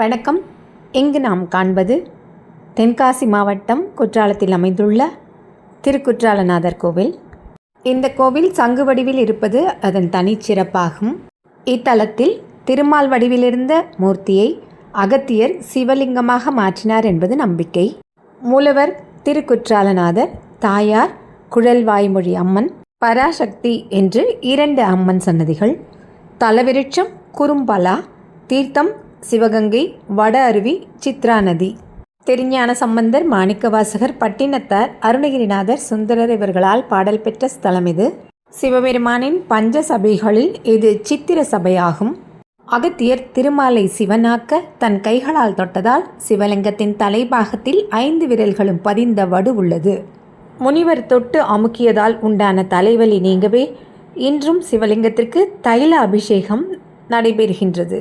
வணக்கம். இங்கு நாம் காண்பது தென்காசி மாவட்டம் குற்றாலத்தில் அமைந்துள்ள திருக்குற்றாலநாதர் கோவில். இந்த கோவில் சங்கு வடிவில் இருப்பது அதன் தனிச்சிறப்பாகும் இத்தலத்தில் திருமால் வடிவிலிருந்த மூர்த்தியை அகத்தியர் சிவலிங்கமாக மாற்றினார் என்பது நம்பிக்கை. மூலவர் திருக்குற்றாலநாதர் தாயார் குழல்வாய்மொழி அம்மன் பராசக்தி என்று இரண்டு அம்மன் சன்னதிகள் தலவிருட்சம் குறும்பலா தீர்த்தம் சிவகங்கை வட அருவி சித்ரா நதி. திருஞான சம்பந்தர் மாணிக்கவாசகர் பட்டினத்தார் அருணகிரிநாதர் சுந்தரர் இவர்களால் பாடல் பெற்ற ஸ்தலம் இது. சிவபெருமானின் பஞ்ச சபைகளில் இது சித்திர சபையாகும். அகத்தியர் திருமாலை சிவனாக்க தன் கைகளால் தொட்டதால் சிவலிங்கத்தின் தலைபாகத்தில் ஐந்து விரல்களும் பதிந்த வடு உள்ளது. முனிவர் தொட்டு அமுக்கியதால் உண்டான தலைவலி நீங்கவே இன்றும் சிவலிங்கத்திற்கு தைல அபிஷேகம் நடைபெறுகின்றது.